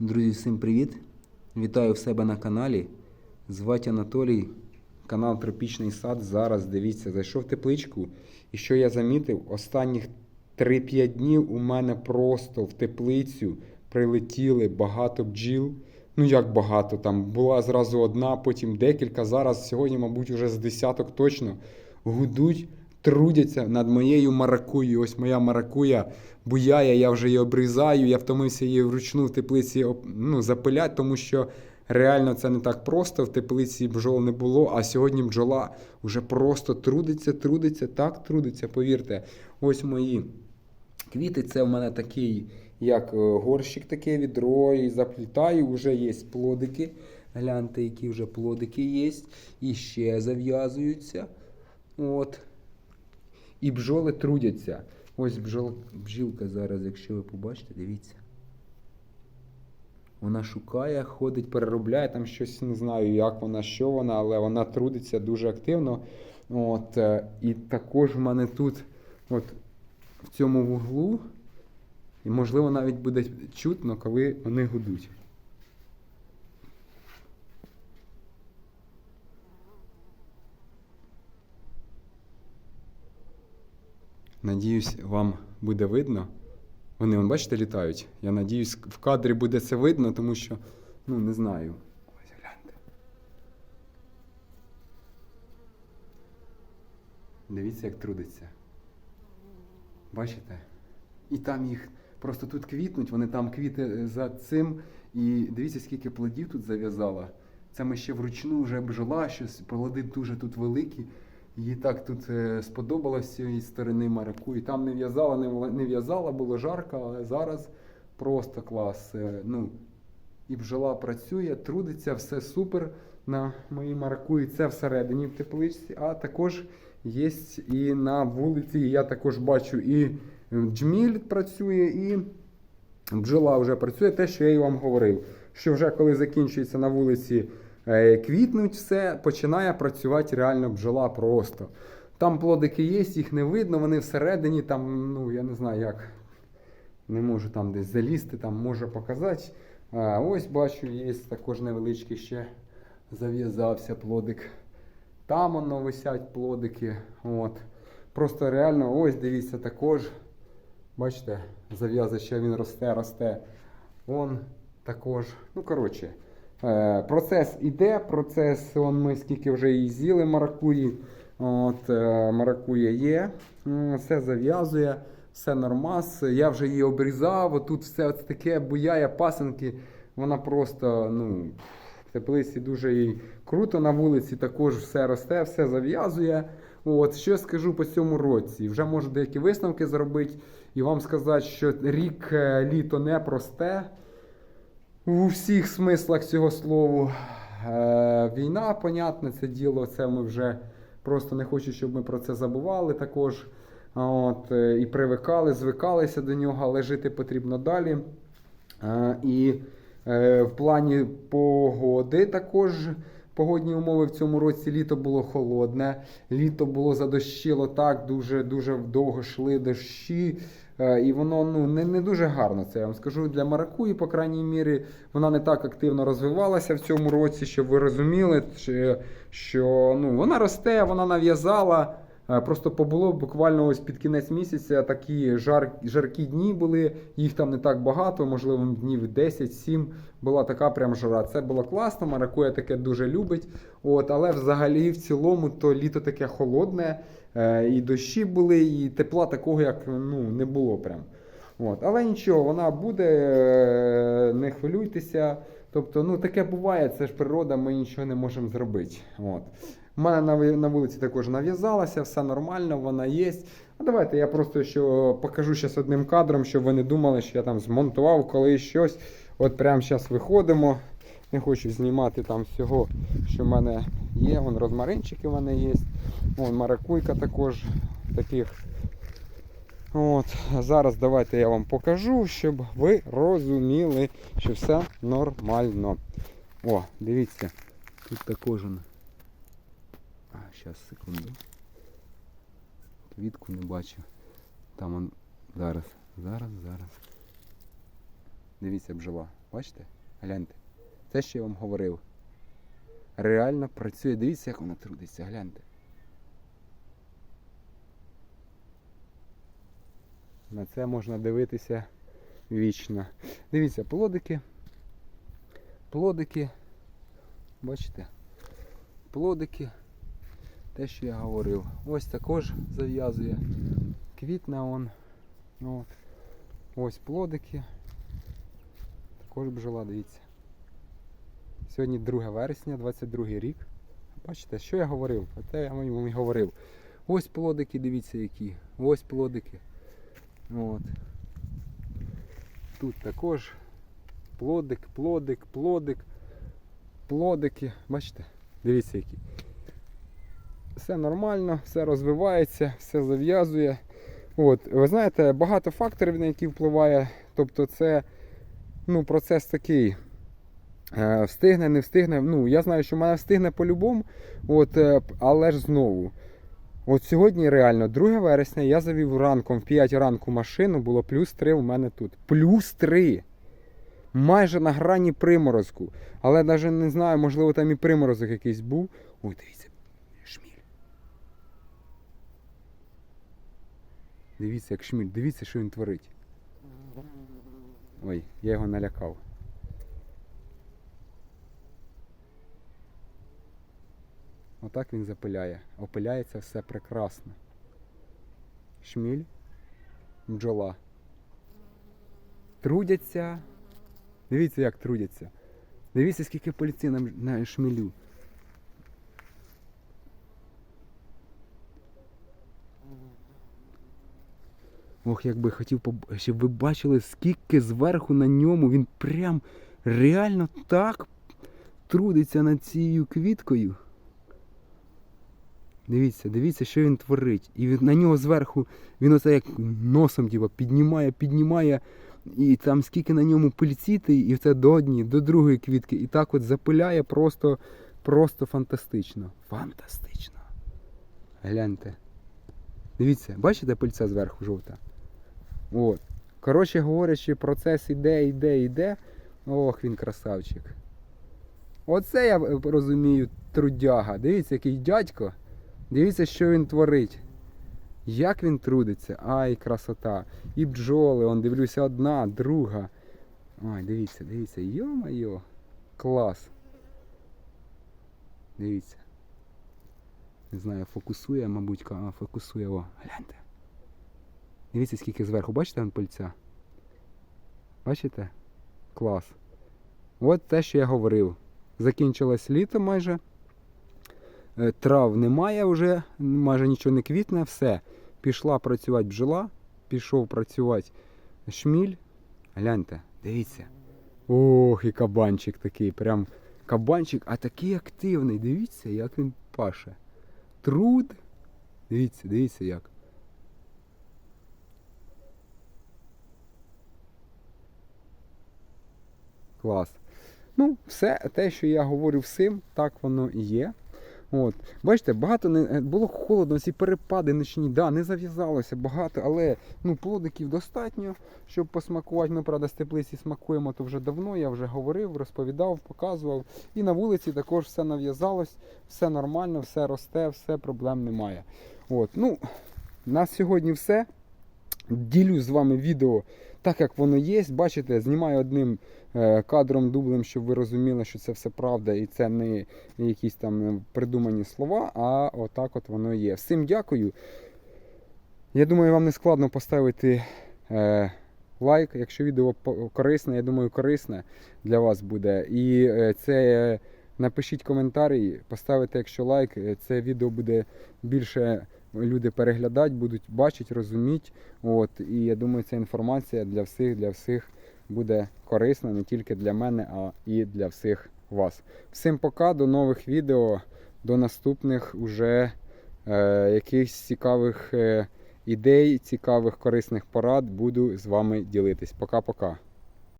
Друзі, всім привіт! Вітаю в себе на каналі. Звати Анатолій, канал Тропічний сад. Зараз дивіться, зайшов в тепличку. І що я замітив, останніх 3-5 днів у мене просто в теплицю прилетіли багато бджіл. Ну як багато, там була зразу одна, потім декілька. Зараз сьогодні, мабуть, вже з десяток точно гудуть, трудяться над моєю маракуєю. Ось моя маракуя буяє, я вже її обрізаю. Я втомився її вручну в теплиці ну, запиляти, тому що реально це не так просто. В теплиці бджол не було, а сьогодні бджола вже просто трудиться, трудиться, так трудиться, повірте. Ось мої квіти. Це в мене такий, як е, горщик, таке відро, і заплітаю, вже є плодики. Гляньте, які вже плодики є. І ще зав'язуються. От. І бджоли трудяться. Ось бджол, бджілка зараз, якщо ви побачите, дивіться. Вона шукає, ходить, переробляє там щось, не знаю, як вона, що вона, але вона трудиться дуже активно. От, е, і також в мене тут, от в цьому вуглу, і можливо навіть буде чутно, коли вони гудуть. Надіюсь, вам буде видно. Вони, вон, бачите, літають. Я надіюсь, в кадрі буде це видно, тому що, ну, не знаю. Ось гляньте. Дивіться, як трудиться. Бачите? І там їх просто тут квітнуть, вони там квіти е, за цим. І дивіться, скільки плодів тут зав'язала. Це ми ще вручну вже бджола, щось плоди дуже тут великі. Їй так тут е, сподобалось цієї сторони мараку. І там не в'язала, не, в'язала, було жарко, але зараз просто клас. Е, Ну, і бджола працює, трудиться, все супер на моїй мараку. І це всередині в тепличці, а також є і на вулиці. Я також бачу і джміль працює, і бджола вже працює. Те, що я і вам говорив. Що вже коли закінчується на вулиці квітнуть все, починає працювати реально бджола просто. Там плодики є, їх не видно, вони всередині, там, ну я не знаю як. Не можу там десь залізти, там можу показати. А, ось бачу, є також невеличкий ще зав'язався плодик. Там воно висять плодики. От. Просто реально, ось дивіться, також. Бачите, зав'яза ще він росте, росте. Он також. Ну, коротше, е, процес іде, процес, он ми скільки вже її з'їли маракуї. От, е, маракуя є, все зав'язує, все нормас. Я вже її обрізав, отут все таке буяє пасенки. Вона просто, ну, в теплиці дуже їй круто на вулиці, також все росте, все зав'язує. От, що скажу по цьому році? Вже можу деякі висновки зробити і вам сказати, що рік е, літо не просте у всіх смислах цього слова. Е, війна, понятне, це діло, це ми вже просто не хочу, щоб ми про це забували також. От, е, і привикали, звикалися до нього, але жити потрібно далі. Е, і е, в плані погоди також погодні умови в цьому році літо було холодне, літо було задощило так, дуже дуже довго йшли дощі. Е, І воно ну, не, не дуже гарно. Це я вам скажу для маракуї, по крайній мірі, вона не так активно розвивалася в цьому році, щоб ви розуміли, що ну, вона росте, вона нав'язала. Е, Просто побуло буквально ось під кінець місяця такі жар, жаркі дні були, їх там не так багато, можливо, днів 10-7 була така прям жара. Це було класно, маракуя таке дуже любить. От, але взагалі в цілому то літо таке холодне, і дощі були, і тепла такого, як ну, не було прям. От. Але нічого, вона буде, е, не хвилюйтеся. Тобто, ну таке буває, це ж природа, ми нічого не можемо зробити. От. У мене на, на вулиці також нав'язалася, все нормально, вона є. А давайте я просто що покажу зараз одним кадром, щоб ви не думали, що я там змонтував колись щось. От прямо зараз виходимо. Не хочу знімати там всього, що в мене є. Вон розмаринчики в мене є. Вон маракуйка також таких. От, зараз давайте я вам покажу, щоб ви розуміли, що все нормально. О, дивіться, тут також. А, зараз, секунду. Квітку не бачу. Там он зараз, зараз, зараз. Дивіться, бджола. Бачите? Гляньте. Те, що я вам говорив. Реально працює. Дивіться, як вона трудиться, гляньте. На це можна дивитися вічно. Дивіться, плодики. Плодики. Бачите? Плодики. Те, що я говорив. Ось також зав'язує. Квітне он. От. Ось плодики. Також бджола, дивіться. Сьогодні 2 вересня, 22 рік. Бачите, що я говорив? Те я вам і говорив. Ось плодики, дивіться які. Ось плодики. От. Тут також плодик, плодик, плодик, плодики. Бачите? Дивіться які. Все нормально, все розвивається, все зав'язує. От, ви знаєте, багато факторів, на які впливає. Тобто це ну, процес такий. Е, встигне, не встигне. Ну, я знаю, що в мене встигне по-любому, от, е, але ж знову. От сьогодні реально 2 вересня я завів ранком в 5 ранку машину, було плюс 3 у мене тут. Плюс 3! Майже на грані приморозку. Але навіть не знаю, можливо, там і приморозок якийсь був. Ой, дивіться, шміль. Дивіться, як шміль, дивіться, що він творить. Ой, я його налякав. Отак він запиляє. Опиляється все прекрасно. Шміль, бджола. Трудяться. Дивіться, як трудяться. Дивіться, скільки поліції на, шмілю. Ох, як би хотів, щоб ви бачили, скільки зверху на ньому він прям реально так трудиться над цією квіткою. Дивіться, дивіться, що він творить. І на нього зверху він оце як носом типу, піднімає, піднімає. І там скільки на ньому пильціти, і це до однієї, до другої квітки. І так от запиляє просто, просто фантастично. Фантастично. Гляньте. Дивіться, бачите пильця зверху жовта? От. Коротше говорячи, процес іде, іде, іде. Ох, він красавчик. Оце я розумію трудяга. Дивіться, який дядько. Дивіться, що він творить. Як він трудиться. Ай, красота. І бджоли, он дивлюся, одна, друга. Ой, дивіться, дивіться. Йо-майо. Клас. Дивіться. Не знаю, фокусує, мабуть, а, фокусує. О, гляньте. Дивіться, скільки зверху. Бачите он пальця? Бачите? Клас. От те, що я говорив. Закінчилось літо майже. Е, Трав немає вже, майже нічого не квітне, все. Пішла працювати бджола, пішов працювати шміль. Гляньте, дивіться. Ох, і кабанчик такий, прям кабанчик, а такий активний. Дивіться, як він паше. Труд. Дивіться, дивіться як. Клас. Ну, все те, що я говорю всім, так воно і є. От. Бачите, багато не е, було холодно, ці перепади нічні, да, не зав'язалося багато, але ну, плодиків достатньо, щоб посмакувати. Ми, правда, з теплиці смакуємо то вже давно, я вже говорив, розповідав, показував. І на вулиці також все нав'язалось, все нормально, все росте, все проблем немає. От. Ну, на сьогодні все. Ділю з вами відео так, як воно є. Бачите, знімаю одним е, кадром, дублем, щоб ви розуміли, що це все правда і це не якісь там придумані слова, а отак от воно є. Всім дякую. Я думаю, вам не складно поставити е, лайк, якщо відео корисне, я думаю, корисне для вас буде. І е, це напишіть коментарі, поставите, якщо лайк, це відео буде більше люди переглядати, будуть бачити, розуміти. От, і я думаю, ця інформація для всіх, для всіх буде корисна не тільки для мене, а і для всіх вас. Всім пока, до нових відео, до наступних уже е, якихось цікавих е, ідей, цікавих корисних порад буду з вами ділитись. Пока-пока.